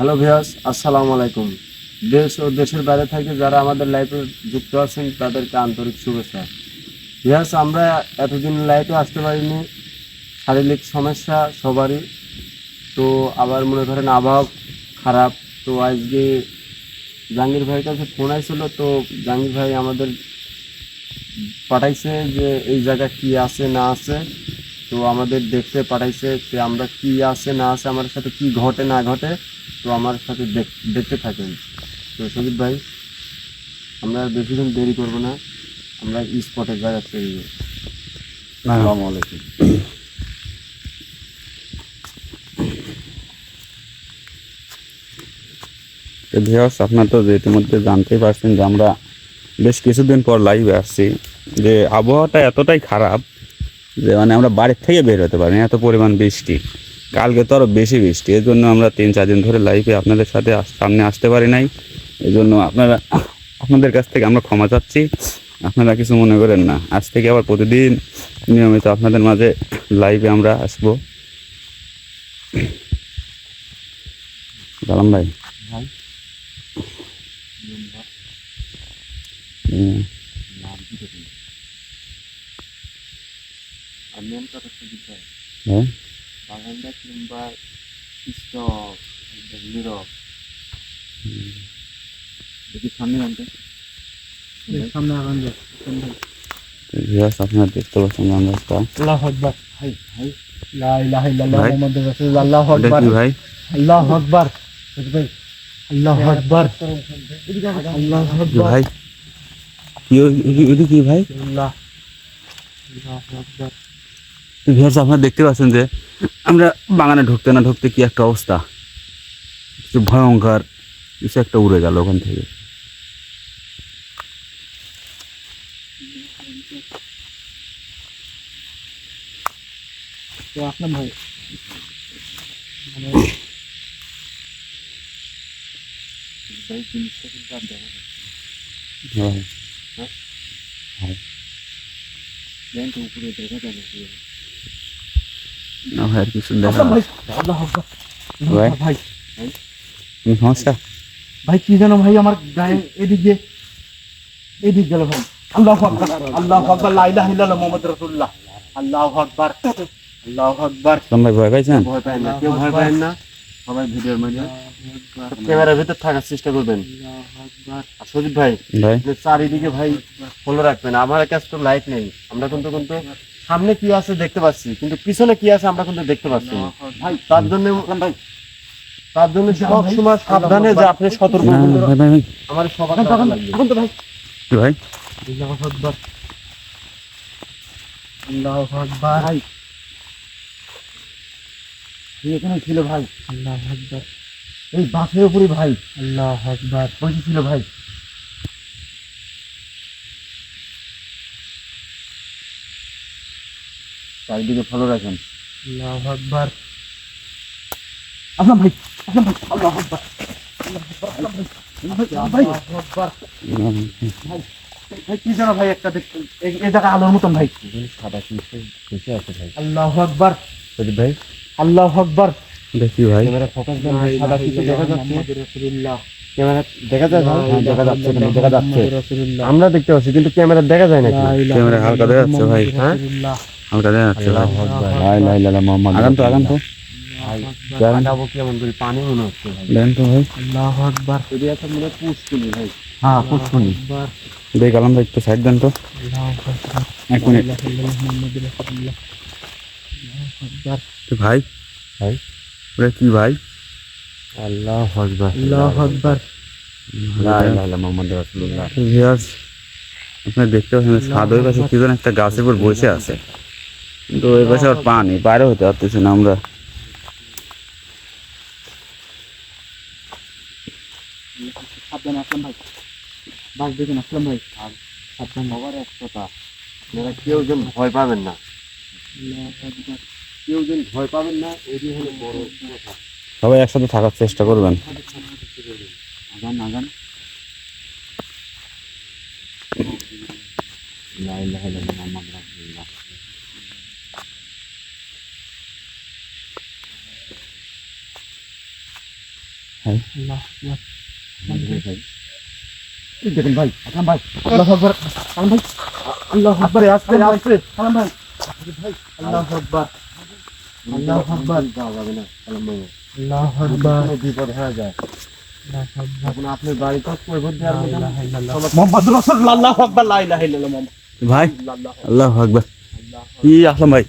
Hello ভিয়াস আসসালামু আলাইকুম। দেশ ও দেশের বাইরে থেকে যারা আমাদের লাইফে যুক্ত আছেন, তাদেরকে আন্তরিক শুভেচ্ছা। ভিয়াস আমরা এতদিন লাইফে আসতে পারিনি। শারীরিক সমস্যা সবারই। তো আবার মনে করেন আবহাওয়া খারাপ। তো আজকে জাহাঙ্গীর ভাইয়ের কাছে ফোন আসছিল। তো জাহাঙ্গীর ভাই আমাদের পাঠাইছে যে এই জায়গা কি আছে, না আছে। তো আমাদের দেখতে পাঠাইছে যে আমরা কি আছে না আছে আমার সাথে কি ঘটে না ঘটে তো আমার সাথে দেখতে থাকেন। তো সজিত ভাই আমরা বেশিক্ষণ দেরি করব না আমরা স্পটে জায়গা পেয়ে যাব আসসালামু আলাইকুম। ভিওস আপনার তো ইতিমধ্যে জানতেই পারছেন যে আমরা বেশ কিছুদিন পর লাইভে আসছি। যে আবহাওয়াটা এতটাই খারাপ যে মানে আমরা বাড়ির থেকে বের হতে পারি না, এত পরিমাণ বৃষ্টি। কালকে তো আরও বেশি বৃষ্টি এর জন্য আমরা তিন চার দিন ধরে লাইফে আপনাদের সাথে সামনে আসতে পারি নাই। এই জন্য আপনারা আপনাদের কাছ থেকে আমরা ক্ষমা চাচ্ছি। আপনারা কিছু মনে করেন না। আজ থেকে আবার প্রতিদিন নিয়মিত আপনাদের মাঝে লাইভে আমরা আসব। গালাম ভাই ভাই হুম। নাম কি দেখুন আর মেন কথা সজিত ভাই হ্যাঁ বাগানটা কিংবা স্টক নীরব দেখি সামনে জানতে সামনে আগান যাক ভিউয়ার্স আপনারা দেখতে পাচ্ছেন যে আমরা একটা আল্লাহু আকবার ভাই ভাই লা ইলাহা ইল্লাল্লাহ ভাই? মুহাম্মাদুর রাসূলুল্লাহ আল্লাহু এটা আকবার কি ভাই আল্লাহু আকবার ভাই আল্লাহু আকবার আল্লাহু কি আকবার ভাই কি ও- এ- এটা কি ভাই আল্লাহ আল্লাহু আকবার ভিউয়ার্স আপনারা দেখতে পাচ্ছেন যে আমরা বাগানে ঢুকতে না ঢুকতে কি একটা অবস্থা? কিছু ভয়ঙ্কর কিছু একটা উড়ে গেল ওখান থেকে। তো আসলাম ভাই? মানে ভাই জিনিসটা কিন্তু আর দেখা যাচ্ছে হ্যাঁ। ব্যাংক উপরে দেখা যায় নাকি না ভাই আর কিছু দেখা ভাই ভাই? ভাই। সমস্যা ভাই কি জানো ভাই আমার গায়ে এদিক এদিক গেল ভাই। আল্লাহু আকবার আল্লাহু আকবার লা ইলাহা ইল্লাল্লাহ মুহাম্মাদুর রাসূলুল্লাহ। আল্লাহু আকবার আল্লাহু আকবার। ভয় পাইছেন? ভয় পায় না কেউ ভয় পায় না। সবাই ভিডিওর মাঝে ক্যামেরার ভিতর থাকার চেষ্টা করবেন। আর ভাই চারিদিকে ভাই ফলো রাখবেন। আমার কাছে তো লাইট নেই। আমরা কিন্তু কিন্তু সামনে কি আছে দেখতে পাচ্ছি কিন্তু পিছনে কি আছে আমরা কিন্তু দেখতে পাচ্ছি না। ভাই তার জন্য ভাই তার জন্য সব সময় সাবধানে যে আপনি সতর্ক না, কিন্তু ভাই ভাই ভাই। আমার সবার এখন তো ভাই। কি ভাই? আল্লাহু আকবার। আল্লাহু আকবার। ভাই। এই এখানে ছিল ভাই। আল্লাহু আকবার। এই বাসের উপরে ভাই। আল্লাহু আকবার। বসে ছিল ভাই। চারিদিকে ফলো রাখেন। আল্লাহু আকবার। আসলাম ভাই আসলাম ভাই আল্লাহু আকবার ভাই আল্লাহু আকবার। ভাই কি জানো ভাই একটা দেখতে এই- এই জায়গা আলোর মতন ভাই। সাদা কি আছে ভাই। আল্লাহু আকবার। ভাই। আল্লাহু আকবার। দেখি ভাই। ক্যামেরা ফোকাস দেন ভাই, সাদা কিছু দেখা যাচ্ছে। রাসূলুল্লাহ। ক্যামেরা দেখা যায় দেখা যাচ্ছে দেখা যাচ্ছে। আমরা দেখতে পাচ্ছি কিন্তু ক্যামেরা দেখা যায় নাকি? ক্যামেরা হালকা দেখা যাচ্ছে ভাই। হ্যাঁ? রাসূলুল্লাহ। হালকা দেখা যাচ্ছে ভাই আল্লাহু আকবার। লা ইলাহা ইল্লাল্লাহ মুহাম্মাদুর আগান তো আগান তো ভাই আকবার। কাটাবো কেমন করে পানি মনে হচ্ছে ভাই দেন তো ভাই আল্লাহু আকবার যদি একটা মনে হয় পুষ্কুনি ভাই হ্যাঁ পুষ্পনি আকবার দেখ আলাম ভাই একটু সাইড দেন তো আল্লাহু আকবার এক মিনিট লা ইলাহা ইল্লাল্লাহ মুহাম্মাদুর রাসূলুল্লাহ আল্লাহু আকবার তো ভাই ভাই? ওটা কি ভাই আল্লাহ আকবার আল্লাহু আকবার লা ইলাহা ইল্লাল্লাহ মুহাম্মাদুর রাসূলুল্লাহ ভিউয়ার্স আপনারা দেখতে পাচ্ছেন যে ছাদ ওই পাশে কি যেন একটা গাছের উপর বসে আছে কিন্তু ওই পাশে আর পানি বাইরে হতে পারতেছি না আমরা। সাবধান আসলাম ভাই। বাস দেখুন আসলাম ভাই। সাবধান। সবার এক কথা আপনারা কেউ যেন ভয় পাবেন না। কেউ যেন ভয় পাবেন না এটি হলো বড় কথা। সবাই একসাথে থাকার চেষ্টা করবেন। আগান আগান। লা ইলাহা ইল্লাল্লাহ মুহাম্মাদুর রাসূলুল্লাহ ভাই আল্লাহ আকবার এই দেখুন ভাই আসলাম ভাই আল্লাহ আকবার। আসলাম ভাই আল্লাহ আকবার। আস্তে আস্তে আসলাম ভাই? ভাই আল্লাহ আকবার আল্লাহ যাবে না আল্লাহ বিপদ হয়ে যায় ভাই আল্লাহ আকবার কি আসলাম ভাই।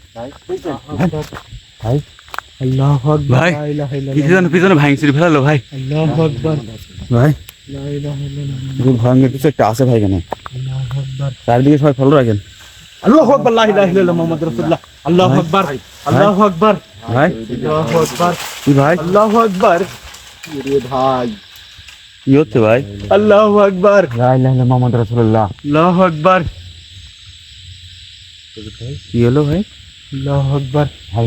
ভাই, লা পিছনে পিছনে ভাঙছিল ফেলালো ভাই। আল্লাহু ভাই লা ইলাহা ইল্লাল্লাহ। খুব কিছু একটা আছে ভাই এখানে। চারিদিকে সবাই ফলো রাখেন। আল্লাহু আকবার লা ইলাহা ইল্লাল্লাহ মুহাম্মদ রাসূলুল্লাহ। আল্লাহু আকবার আল্লাহু আকবার। ভাই। আল্লাহু আকবার। কি ভাই? আল্লাহু আকবার। রে ভাই। কি হচ্ছে ভাই? আল্লাহু আকবার। লা ইলাহা ইল্লাল্লাহ মুহাম্মদ রাসূলুল্লাহ। আল্লাহু আকবার। কি হলো ভাই? আল্লাহু আকবার। ভাই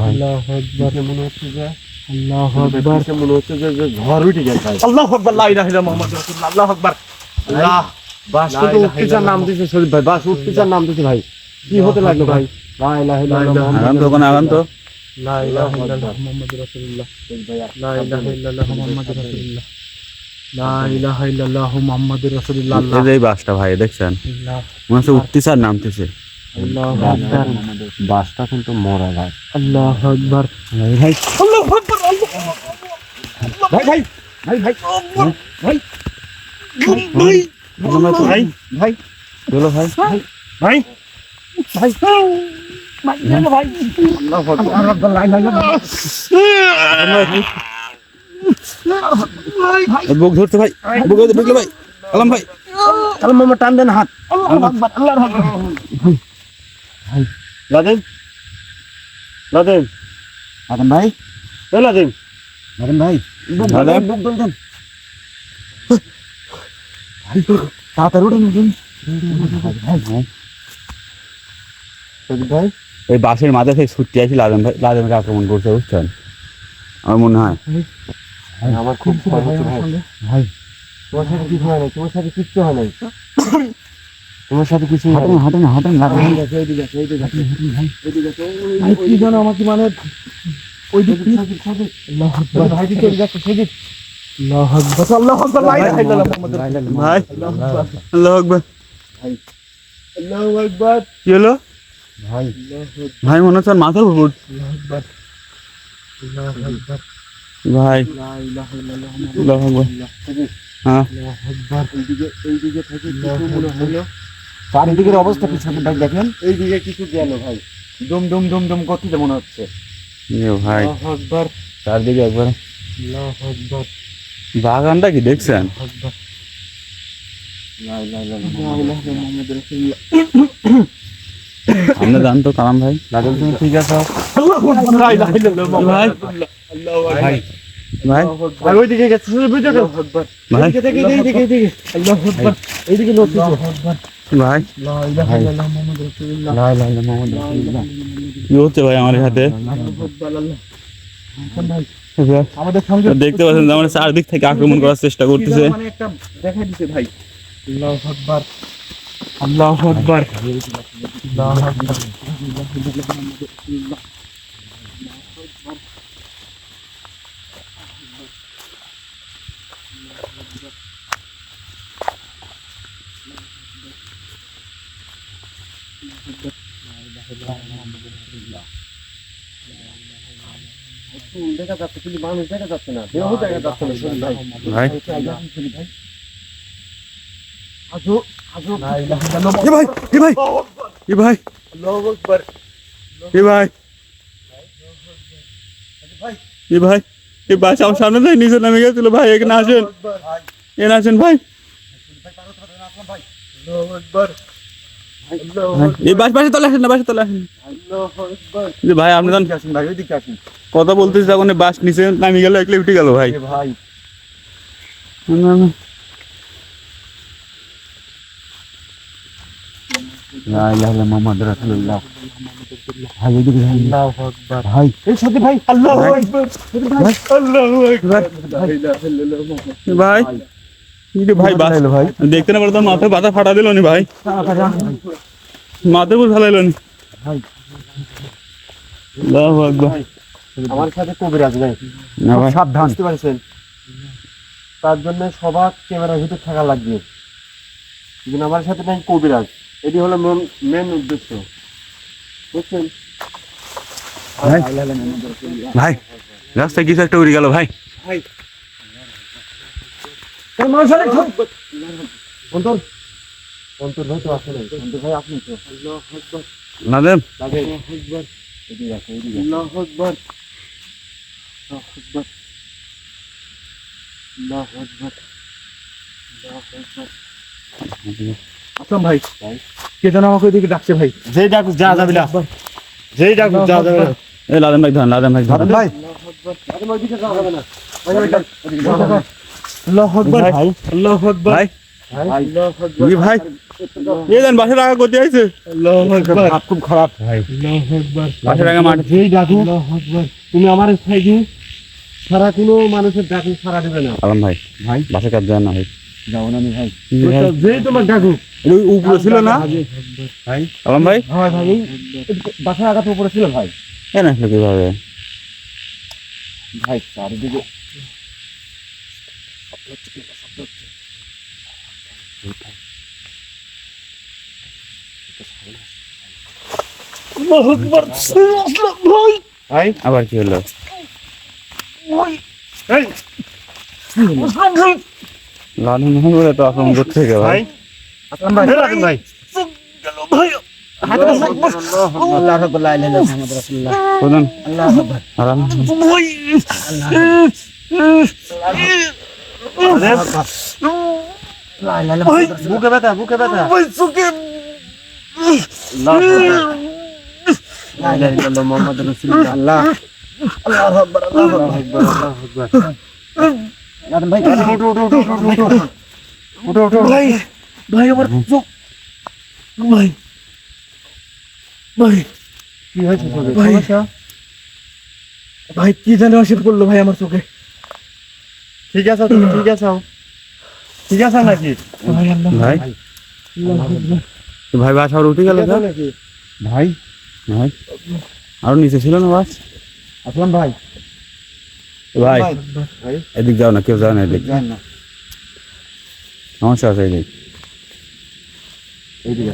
ভাই। আল্লাহু আকবার। মনে হচ্ছে যে আল্লাহু আকবার। মনে হচ্ছে যে যে ঝড় উঠে গেছে ভাই। আকবার লা ইলাহা ইল্লাল্লাহ মুহাম্মদ রাসূলুল্লাহ। আল্লাহু আকবার। আল্লাহ। বাস তো ইলাহা নাম দিছে শরীফ ভাই বাস উঠতেছার নাম দিছে ভাই। কি হতে লাগল ভাই? লা ইলাহা ইল্লাল্লাহ আগান তো আগান তো লা ইলাহা ইল্লাল্লাহ মুহাম্মদ রাসূলুল্লাহ। লা ইলাহা ইল্লাল্লাহ মুহাম্মদ রাসূলুল্লাহ। লা ইলাহা ইল্লাল্লাহ মুহাম্মদ রাসূলুল্লাহ। এই বাসটা ভাই দেখছেন? মনে হচ্ছে উঠতেছে নামতেছে। বাসটা কিন্তু মরা ভাই আল্লাহু আকবার ভাই ভাই ভাই ভাই। ভাই ভাই। ভাই ভাই। ভাই ভাই। ভাই। ভাই। ভাই। ভাই। বুক ধরতে ভাই। বুক ভাই। আলাম ভাই। আল্লাহ মামা টান দেন হাত। আল্লাহু আল্লাহু লাদেন লাদেন আদম ভাই? এ লাদেন আদম ভাই। বুক লাদেন। দেন বুক দেন তাড়াতাড়ি উঠুন উঠুন ভাই এই বাসের মাথা থেকে ছুটতে আসি লাদেম ভাই। লাদেমকে আক্রমণ করছে বুঝছেন? আমার মনে হয়। আমার খুব ভয় হচ্ছে ভাই। ভাই। তোমার সাথে কিছু হয় নাই তোমার সাথে কিচ্ছু হয় নাই। তোমার সাথে কিছু হাঁটেন হাঁটেন হাঁটেন কি যেন আমাকে মানে ওই দিক ভাই মনে হচ্ছে মাথার উপর ভাই। হ্যাঁ। চারিদিকের অবস্থা পিছনে ভাই দেখেন? এইদিকে কিছু গেল ভাই। ডুম ডুম ডুম ডুম করতে মনে হচ্ছে। ইয়ে ভাই। একবার। একবার বাগানটা কি দেখছেন? আমরা জান তো কালাম ভাই। তুমি ঠিক আছে। ভাই। রাসূলুল্লাহ ভাই ভাই ভাই ওইদিকে গেছে শরীফ ভাই দেখো আল্লাহু আকবার। ভাই? থেকে এইদিকে এইদিকে আল্লাহু আকবার। এইদিকে নড়ছে আল্লাহু আকবার। ভাই? লা ইলাহা ইল্লাল্লাহ মুহাম্মদ রাসূলুল্লাহ। লা ইলাহা ইল্লাল্লাহ মুহাম্মাদুর রাসূলুল্লাহ। কি হচ্ছে ভাই আমার সাথে? আল্লাহু আকবার আল্লাহ ভাই ভাই, আমাদের সঙ্গে দেখতে পাচ্ছেন যে আমার চারদিক থেকে আক্রমণ করার চেষ্টা করতেছে। মানে দেখা দিতে ভাই। আল্লাহু আকবার। আল্লাহু আকবার। আল্লাহু আকবার। দেখা যাচ্ছে কিন্তু মানুষ দেখা যাচ্ছে না দেহ দেখা যাচ্ছে না শরীফ ভাই ভাই আজো আজো লা ইলাহা ইল্লাল্লাহ এ ভাই এ ভাই এ ভাই আল্লাহু আকবার এ ভাই এ ভাই এ বাস আমার সামনে থেকে নিচে নামে গেছিল ভাই এখানে আসেন এখানে আসেন ভাই আল্লাহু আকবার আল্লাহু ভাই, এই বাস বাসে তলে আসেন না বাসে তলে আসেন। যে ভাই আপনি যখন আসুন ভাই ওইদিকে আসুন। কথা বলতেছি তখন বাস নিচে নামে গেল একলে উঠে গেল ভাই। ভাই। না, না। লা ইলাহা ইল্লাল্লাহ মুহাম্মাদুর রাসূলুল্লাহ ভাই ওইদিকে যান। আল্লাহু আকবার। ভাই এই সাথে ভাই আল্লাহু আকবার। আল্লাহু আকবার। লা ইলাহা ইল্লাল্লাহ মুহাম্মদ এ ভাই। এই যে ভাই ভাই। দেখতে না পারো মাথায় বাতা ফাটা দিল নি ভাই। মাথার উপর ফেলাইল নি। ভাই। আল্লাহু আকবার। আমার সাথে কবিরাজ ভাই। সাবধান। বুঝতে পারছেন? তার জন্য সবার ক্যামেরার ভিতর থাকা লাগবে। কিন্তু আমার সাথে নাই কবিরাজ। এটি হলো মেন উদ্দেশ্য। বুঝছেন? ভাই রাস্তায় কিছু একটা উড়ে গেল ভাই। ভাই অন্তর অন্তর ভাই তো আসে নাই অন্তর ভাই আপনি তো? নাদেম আসলাম ভাই। কে যেন আমাকে ওইদিকে ডাকছে ভাই। যেই ডাকুক যা যাবে না যেই ডাকুক যা যাবে না এই লাদেম ভাই ধন লাদেম ভাই ধন ভাই। ওইদিকে যাওয়া যাবে না। আল্লাহ আকবার। ভাই। আল্লাহ আকবার। ভাই। আল্লাহু আকবার। ভাই। এই দেন বাসে টাকা করতে আইছে। আল্লাহ আকবার। হাত খুব খারাপ। ভাই। আল্লাহ আকবার। বাসে টাকা মাঠ। যেই ডাকুক তুমি আমার সাইডে সারা কোনো মানুষের ডাকুক সারা দেবে না। আলম ভাই। ভাই। বাসে কাজ যায় না ভাই। যাও না ভাই। যেই তোমার ডাকুক উপরে ছিল না? ভাই। আলম ভাই। হ্যাঁ ভাই এই বাসার আঘাত উপরে ছিল ভাই। কেন আসলো কীভাবে? ভাই চারিদিকে আল্লাহ আকবার আসলাম ভাই। ভাই আবার কি হলো? এই। আসলাম ভাই। বলে তো আসলাম দূর থেকে ভাই। ভাই। আসলাম ভাই। ভাই। আল্লাহ আল্লাহ বুকে ব্যথা বুকে ব্যথা। ভাই চোখে আল্লাহ লা ইলাহা ইল্লাল্লাহ মুহাম্মাদুর আল্লাহ। আল্লাহু। আকবার আল্লাহু আকবার আল্লাহু আকবার ভাই উঠো উঠো উঠো উঠো উঠো। উঠো উঠো ভাই ভাই আমার চোখ। ভাই ভাই। কি হয়েছে ভাই। ভাই কি জানে অসিত করল ভাই আমার চোখে। ঠিক আছে তুমি? ঠিক আছে? ঠিক আছে নাকি? ভাই? ভাই ভাই বাস আর উঠে গেল নাকি? ভাই ভাই। আর নিচে ছিল না বাস? আসলাম ভাই। ভাই ভাই এদিক যাও না কেউ যাও না এদিক। সমস্যা আছে এদিক। এইদিকে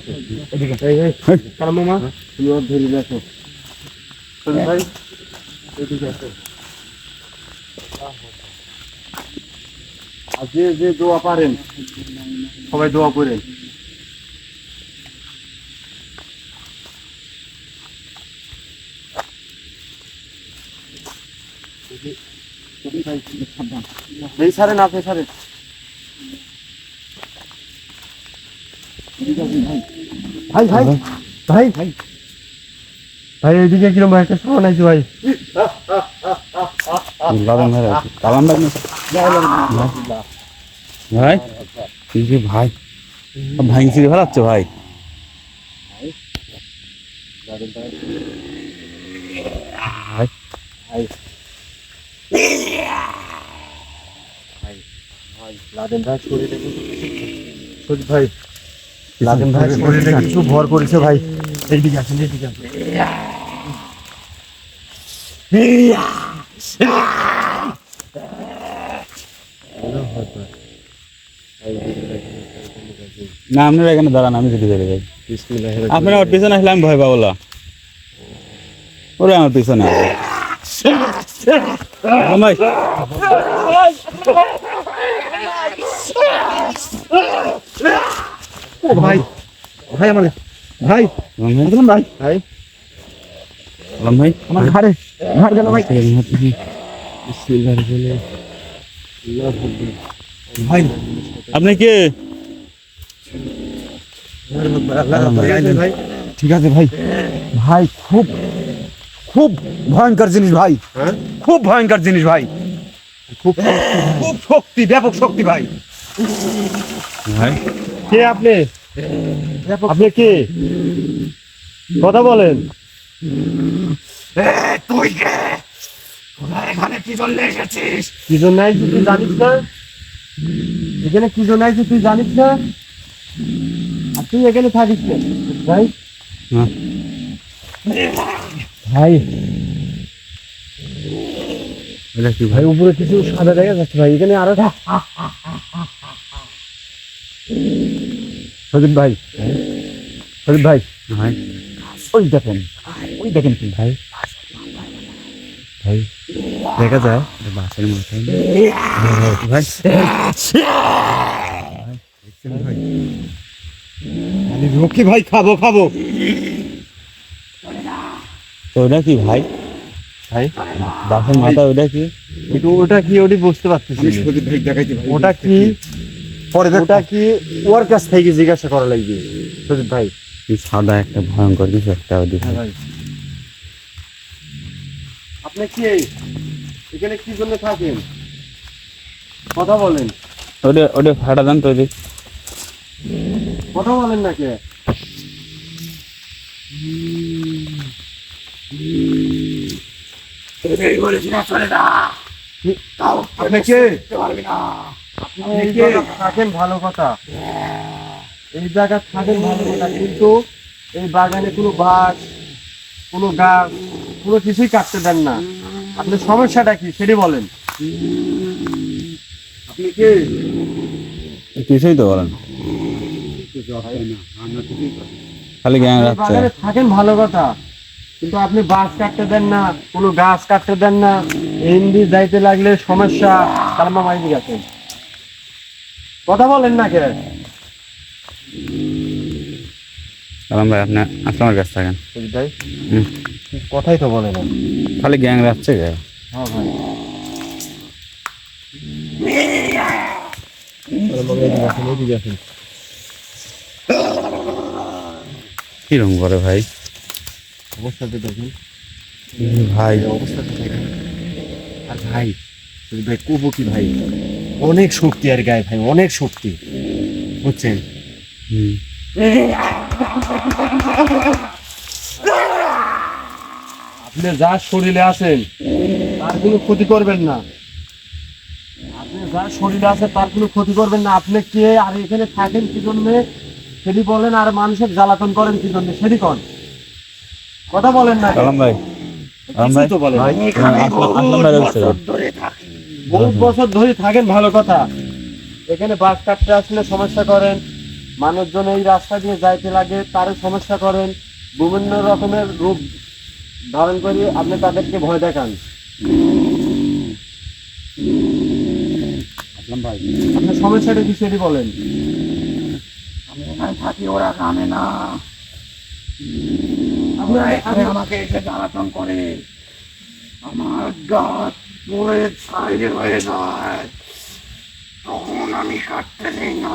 আর যে যে দোয়া পারেন সবাই দোয়া করেন। এই সারেন আপনি সারেন। ভাই ভাই। ভাই ভাই। ভাই এদিকে কিরম ভাই একটা সামান আছে ভাই। লাদাম ভাই ভাই। ভাই? যে ভাই ফেলাচ্ছে ভাই? ভাই লাদেন ভাই শরীরে শরীর ভাই? লাদেন ভাই শরীরে কিছু ভর করেছে ভাই? এইদিকে আসেন এইদিকে আসেন। না আপনারা এখানে দাঁড়ান আমি যদি বেড়ে যাই। আপনারা আমার পিছনে আসলে আমি ভয় পাবো না। ওরে আমার পিছনে ভাই। ভাই ভাই আমার ভাই ভাই। ভাই। ভাই। আমার ঘাড়ে ঘাড় গেল ভাই। বিসমিল্লাহ বলে আল্লাহু আকবার ভাই। আপনি কে? ঠিক আছে ভাই। ভাই খুব খুব ভয়ঙ্কর জিনিস ভাই। হ্যাঁ? খুব ভয়ঙ্কর জিনিস ভাই। খুব খুব শক্তি ব্যাপক শক্তি ভাই। ভাই। কে আপনি? আপনি কে? কথা বলেন। তুই কে? এখানে কি জন্য এসেছিস? কি জন্য আইছিস তুই জানিস না? এখানে কি জন্য আইছিস তুই জানিস না? তুই এখানে থাকিস ভাই? হ্যাঁ। ভাই। এটা কি ভাই উপরে কিছু সাদা দেখা যাচ্ছে ভাই এখানে আরও সজিব ভাই। সজিব ভাই। ভাই। ওই দেখেন ওই দেখেন কি। ভাই। ভাই। দেখা যায় বাসের মাথায় ভাই। আমি ভাই খাব খাব। তো ওটা কি ভাই? ভাই? বাসের মাথা ওটা কি? কিন্তু ওটা কি ওটি বুঝতে পারতেছি ওটা কি? পরে ওটা কি ওর কাছ থেকে জিজ্ঞাসা করা লাগবে সজিব ভাই? কি সাদা একটা ভয়ঙ্কর কিছু একটা ওদিকে। হ্যাঁ ভাই। আপনি কি? এখানে কি জন্য থাকেন? কথা বলেন। ওটা ওটা ফাটা দেন তো ওদিক। কথা বলেন না কে? আপনি কে? আপনি এই জায়গায় থাকেন ভালো কথা। এই জায়গায় থাকেন ভালো কথা কিন্তু এই বাগানে কোনো বাঘ কোনো গাছ কোনো কিছুই কাটতে দেন না। আপনি সমস্যাটা কি? সেটি বলেন। আপনি কে? কিছুই তো বলেন। খালি গ্যাং রাখছে। থাকেন ভালো কথা। কিন্তু আপনি বাঁশ কাটতে দেন না কোনো গাছ কাটতে দেন না হিন্দি যাইতে লাগলে সমস্যা গেছেন। কথা বলেন না কে কালাম ভাই আপনি আসলামের কাছে থাকেন। ভাই কথাই তো বলে না। খালি গ্যাং রাখছে গে হ্যাঁ ভাই। কীরকম করে ভাই? অবস্থাতে দেখুন। ভাই। অবস্থাতে দেখুন। আর ভাই ভাই কুবো কি ভাই? অনেক শক্তি আর গায়ে ভাই অনেক শক্তি। বুঝছেন? আপনি যার শরীরে আছেন তার কোনো ক্ষতি করবেন না। আপনি যার শরীরে আছে তার কোনো ক্ষতি করবেন না। আপনি কে আর এখানে থাকেন কি জন্য? সেটি বলেন আর মানুষের জ্বালাতন করেন কি জন্য? সেটি কন। কথা বলেন না। কালাম ভাই। কিছুই তো বলেন বহুত বছর ধরে থাকেন। ভালো কথা। এখানে বাস কাটতে আসলে সমস্যা করেন। মানুষজন এই রাস্তা দিয়ে যাইতে লাগে তারও সমস্যা করেন। বিভিন্ন রকমের রূপ ধারণ করে আপনি তাদেরকে ভয় দেখান। ভাই। আপনার সমস্যাটা কি সেটি বলেন? আমি ওখানে থাকি ওরা কামে না। আমাকে এসে জ্বালাতন করে। আমার গাছ পড়ে হয়ে যায়। তখন আমি কাটতে নেই না।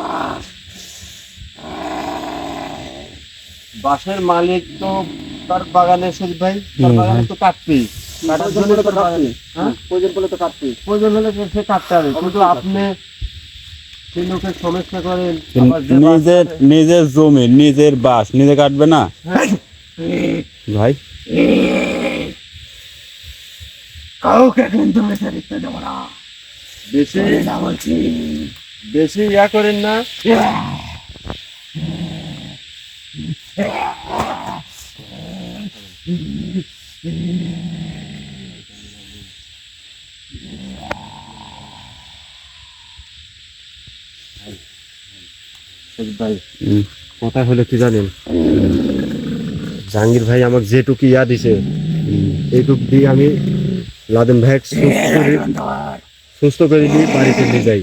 বাসের মালিক তো তার বাগানে সুজিত ভাই। তার বাগানে তো কাটবেই কাটার জন্য তো কাটবে। হ্যাঁ? প্রয়োজন পড়লে তো কাটবে। প্রয়োজন হলে তো সে কাটতে হবে কিন্তু আপনি লোকের সমস্যা করেন নিজের নিজের জমি নিজের বাস নিজে কাটবে না? হ্যাঁ, ভাই। কাউকে কিন্তু না। বেশি না বলছি। বেশি ইয়া করেন না। ভাই কথা হলো কি জানেন? জাহাঙ্গীর ভাই আমাকে যেটুকু ইয়া দিছে এইটুক দিয়ে আমি লাদেন ভাই সুস্থ করে সুস্থ করে দিয়ে বাড়িতে নিয়ে যাই।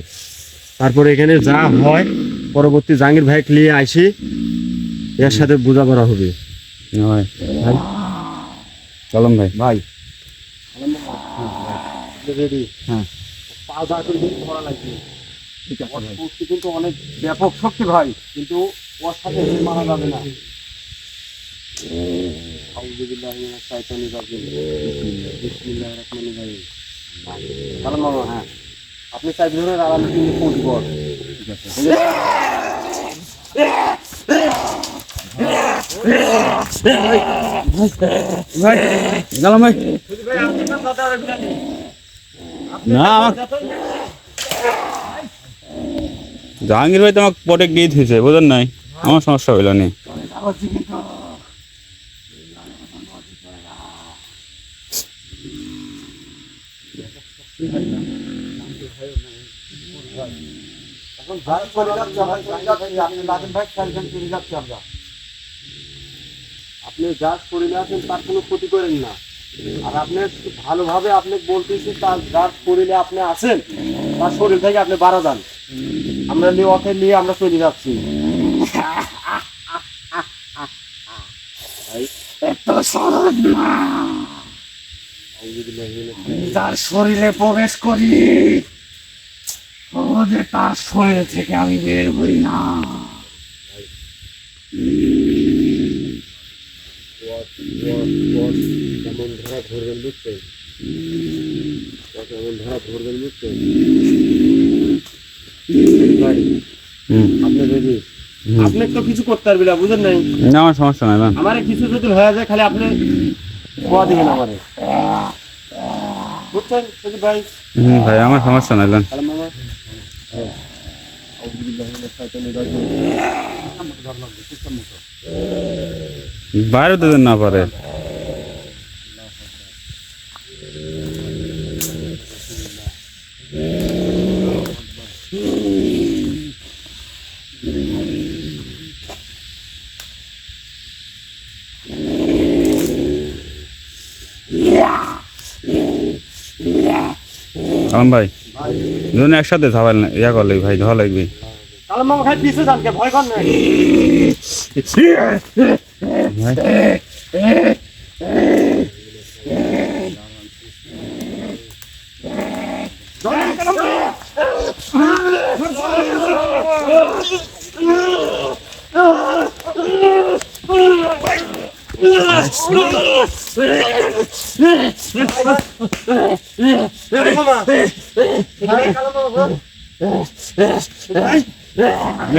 তারপরে এখানে যা হয় পরবর্তী জাহাঙ্গীর ভাই নিয়ে আসি এর সাথে বোঝাপড়া হবে। ভাই? কালাম ভাই। ভাই। রেডি। হ্যাঁ। পা দা করে ধরা লাগবে। শক্তি কিন্তু অনেক ব্যাপক শক্তি ভাই কিন্তু ওর সাথে মারা যাবে না। হ্যাঁ আপনি চাই আর আমি কিন্তু কোচ ঠিক আছে। ভাই ভাই। না আমার জাহাঙ্গীর ভাই তো আমাকে পরে গিয়ে দিয়েছে বুঝলেন নাই? আমার সমস্যা হইল নি। আপনি যা শরীরে আছেন তার কোনো ক্ষতি করেন না। আর আপনি ভালোভাবে আপনি বলতেছি তার যার শরীরে আপনি আছেন, তার শরীর থেকে আপনি বাড়া যান। আমরা নিয়ে ওকে নিয়ে আমরা চলে যাচ্ছি। তার শরীরে প্রবেশ করি সহজে তার শরীর থেকে আমি বের হই না। কেমন ধরা ধরবেন বুঝছেন? কেমন ধরা ধরবেন বুঝছেন? আপনি তো কিছু করতে পারবি না বুঝেন নাই? না আমার সমস্যা নাই আমারে কিছু যদি হয়ে যায় খালি আপনি খোয়া দিবেন আমারে। বুঝছেন? ভাই হুম ভাই আমার সমস্যা নাই বাইরে তো যেন না পারে। কালাম ভাই দুজন একসাথে ধাবাল ইয়া করলে ভাই ধোয়া লাগবে। তাহলে মামা খালি পিছে ভয় কর না।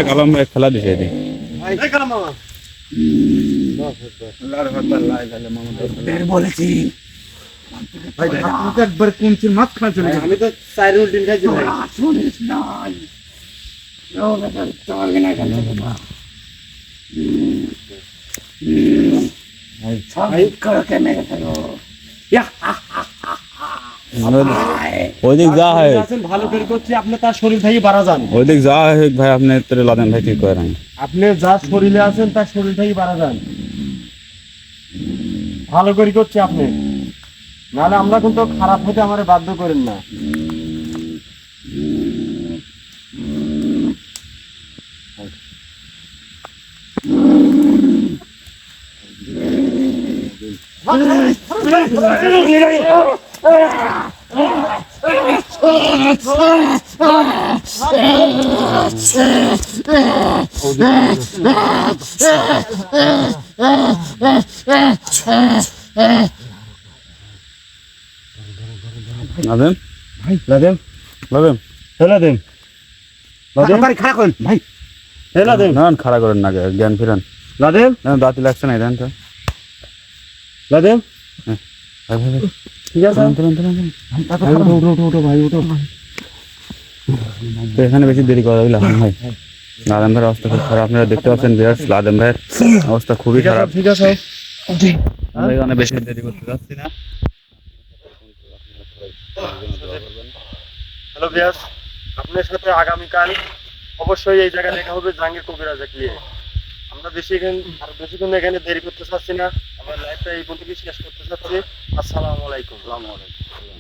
কালাম ভাই খেলা দিছে এদিকে বলেছি। একবার কুঞ্চির মাঝখানে চলে যাবেন আমি তো চার দিন খাইছি ভাই। শুনিস না করে মেরে ফেলো ওইদিক যা হয় ভালো করে করছি আপনি তার শরীর থেকে বাড়া যান ওইদিক যা হয় ভাই আপনি তোর লাদেন ভাই ঠিক করেন আপনি যা শরীরে আছেন তার শরীর থেকে বাড়া যান ভালো করে করছি আপনি নাহলে আমরা কিন্তু খারাপ হতে আমার বাধ্য করেন না লাদেন ভাই লাদেম লাদেন হেলা দেম লাদেম গাড়ি খারাপ করেন। ভাই। হেলা দেম না খাড়া করেন না জ্ঞান ফিরান। লাদেম না, দাঁতি লাগছে না দেন তো। লাদেম ভাই। ঠিক আছে। ভাই, তো এখানে বেশি দেরি করা হইল ভাই। লাদেন ভাইয়ের অবস্থা খুব খারাপ আপনারা দেখতে পাচ্ছেন বিরাট লাদেন ভাইয়ের অবস্থা খুবই খারাপ। ঠিক আছে। আমরা এখানে বেশি দেরি করতে যাচ্ছি না। হ্যালো বিয়াস আপনার সাথে আগামীকাল অবশ্যই এই জায়গায় দেখা হবে জাহাঙ্গীর কবিরাজ নিয়ে আমরা বেশি এখানে আর বেশিক্ষণ এখানে দেরি করতে চাচ্ছি না। আমরা লাইফটা এই পর্যন্ত শেষ করতে চাচ্ছি। আসসালামু আলাইকুম। আলাইকুম।